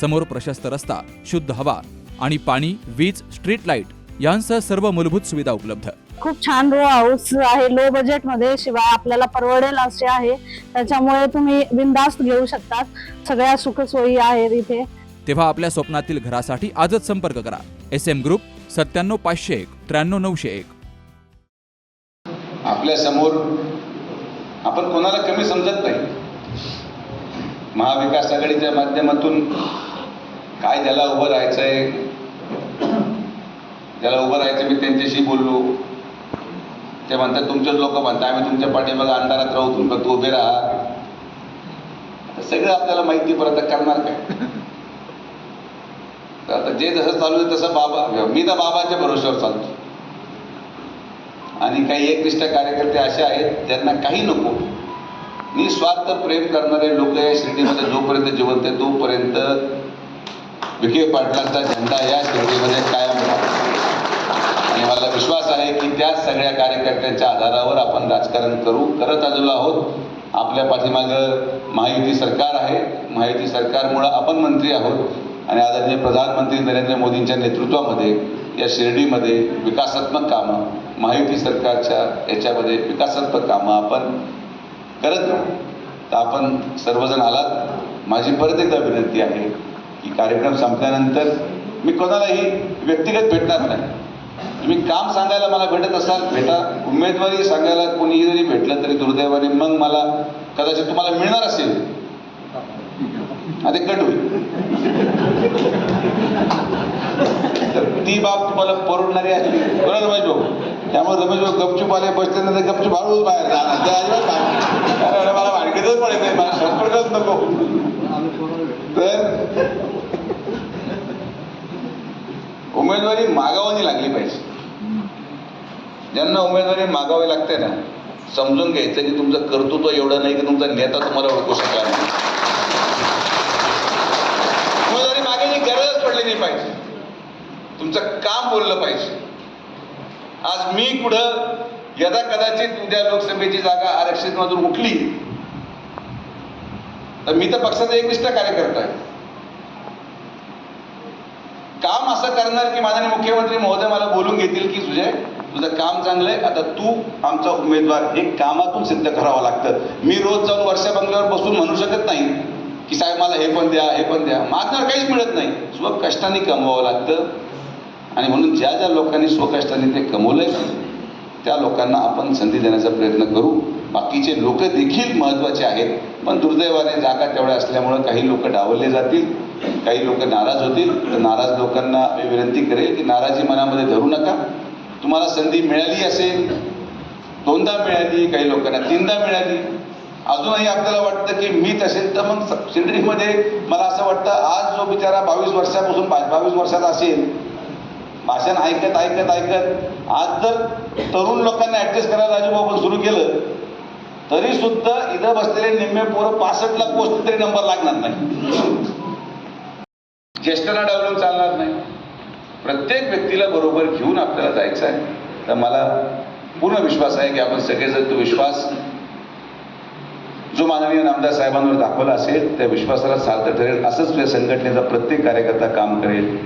समोर प्रशस्त रस्ता शुद्ध हवा आणि पाणी वीज स्ट्रीट लाइट यांसह सर्व मूलभूत सुविधा उपलब्ध. खूप छान रो हाऊस आहे. लो बजेटमध्ये शिवाय आपल्याला परवडेल असे आहे. त्याच्यामुळे तुम्ही बिंदास्त घेऊ शकतात. सगळ्या सुखसोयी आहेत इथे. तेव्हा आपल्या स्वप्नातील घरासाठी आजच संपर्क करा. एस एम ग्रुप सत्त्याण्णव पाचशे एक त्र्याण्णव नऊशे एक. आपल्यासमोर आपण कोणाला कमी समजत नाही. महाविकास आघाडीच्या माध्यमातून काय ज्याला उभं राहायचंय? ज्याला उभं राहायचं मी त्यांच्याशी बोललो. ते म्हणतात तुमचेच लोक म्हणतात आम्ही तुमच्या पाठीमागे अंधारात राहू तुमचं तू उभे राहा. सगळं आपल्याला माहिती परत करणार काय? तर आता जे जसं चालू आहे तसं बाबा मी तर बाबाच्या भरोश्यावर चालतो. आणि काही एकनिष्ठ कार्यकर्ते असे आहेत ज्यांना काही नको. निस्वार्थ प्रेम करणारे लोक या श्रेणीमध्ये जोपर्यंत जिवंत आहे तोपर्यंत विखे पाटलांचा झेंडा या शिर्डीमध्ये कायम आणि मला विश्वास आहे की त्या सगळ्या कार्यकर्त्यांच्या आधारावर आपण राजकारण करू. करत आलेलो आहोत आपल्या पाठीमागं महायुती सरकार आहे. महायुती सरकारमुळं आपण मंत्री आहोत. आणि आदरणीय प्रधानमंत्री नरेंद्र मोदींच्या नेतृत्वामध्ये या शिर्डीमध्ये विकासात्मक कामं महायुती सरकारच्या याच्यामध्ये विकासात्मक कामं आपण करत राहू. तर आपण सर्वजण आलात. माझी परत एकदा विनंती आहे की कार्यक्रम संपल्यानंतर मी कोणालाही व्यक्तिगत भेटणार नाही. तुम्ही काम सांगायला मला भेटत असाल भेटा. उमेदवारी सांगायला कोणी जरी भेटलं तरी दुर्दैवाने मग मला कदाचित तुम्हाला मिळणार असेल. आता कट होईल. तर ती बाब तुम्हाला परवडणारी असली बरं रमेश भाऊ? त्यामुळे रमेश भाऊ गपचूप आले बसल्यानंतर गपचूप हळूच बाहेर जाणार कारण मला भाडकेतच पडत नाही मला संपर्कच नको. तर उमेदवारी मागावानी लागली पाहिजे. ज्यांना उमेदवारी मागावी लागते ना समजून घ्यायचं की तुमचं कर्तृत्व एवढं नाही की तुमचा नेता तुम्हाला ओळखू शकला नाही. उमेदवारी मागण्याची गरजच पडली नाही पाहिजे. तुमचं काम बोललं पाहिजे. आज मी कुठं यदा कदाचित उद्या लोकसभेची जागा आरक्षित मधून उठली तर मी तर पक्षाचा एकनिष्ठ कार्यकर्ता आहे. काम असं करणार की माननीय मुख्यमंत्री महोदय मला बोलून घेतील की तुझे तुझं काम चांगलं आहे आता तू आमचा उमेदवार हे कामातून सिद्ध करावं लागतं. मी रोज जाऊन वर्षा बंगल्यावर बसून म्हणू शकत नाही की साहेब मला हे पण द्या हे पण द्या. मागणार काहीच मिळत नाही. स्वकष्टाने कमवावं लागतं. आणि म्हणून ज्या ज्या लोकांनी स्वकष्टाने ते कमवलंय त्या लोकांना आपण संधी देण्याचा प्रयत्न करू. बाकीचे लोक देखील महत्त्वाचे आहेत. पण दुर्दैवाने जागा तेवढ्या असल्यामुळं काही लोक डावलले जातील काही लोक नाराज होतील. तर नाराज लोकांना मी विनंती करेल की नाराजी मनामध्ये धरू नका. तुम्हाला संधी मिळाली असेल दोनदा मिळाली काही लोकांना तीनदा मिळाली. अजूनही आपल्याला वाटतं की मीच असेल तर मग शिर्डीमध्ये मला असं वाटतं आज जो बिचारा बावीस वर्षापासून बावीस वर्षाचा असेल भाषण ऐकत ऐकत ऐकत आज जर तरुण लोकांना ॲडजस्ट करायला राजूभाऊ सुरू केलं तरी सुद्धा इथं बसलेले निम्मे पोरं पासष्टला पोचले तरी नंबर लागणार नाही. ज्येष्ठांना डावलून चालणार नाही. प्रत्येक व्यक्तीला बरोबर घेऊन आपल्याला जायचं आहे. तर मला पूर्ण विश्वास आहे की आपण सगळेजण तो विश्वास जो माननीय नामदार साहेबांवर दाखवला असेल त्या विश्वासाला सार्थ ठरेल. असंच या संघटनेचा प्रत्येक कार्यकर्ता काम करेल.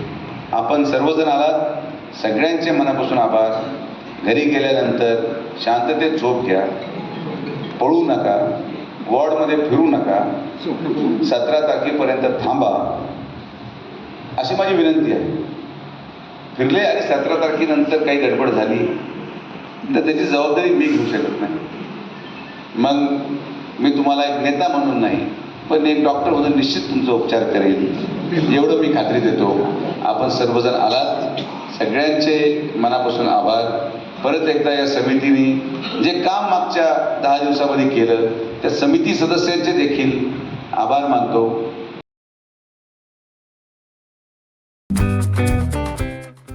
आपण सर्वजण आलात. सगळ्यांचे मनापासून आभार. घरी गेल्यानंतर शांततेत झोप घ्या. पळू नका. वॉर्डमध्ये फिरू नका. सतरा तारखेपर्यंत थांबा. अशी माझी विनंती आहे. फिरले आणि सतरा तारखेनंतर काही गडबड झाली तर त्याची जबाबदारी मी घेऊ शकत नाही. मग मी तुम्हाला एक नेता म्हणून नाही पण एक डॉक्टर म्हणून निश्चित तुमचा उपचार करेल. एवढं मी खात्री देतो. आपण सर्वजण आलात. सगळ्यांचे मनापासून आभार. परत एकदा या समितीने जे काम मागच्या दहा दिवसामध्ये केलं त्या समिती सदस्यांचे देखील आभार मानतो.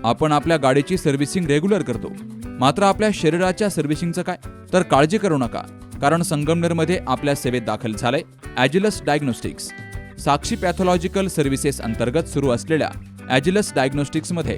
आपण आपल्या गाडीची सर्व्हिसिंग रेग्युलर करतो. मात्र आपल्या शरीराच्या सर्व्हिसिंगचं काय? तर काळजी करू नका कारण संगमनेरमध्ये आपल्या सेवेत दाखल झालंय Agilus diagnostics. Sakshi pathological services अंतर्गत सुरू असलेल्या ॲजिलस डायग्नोस्टिक्समध्ये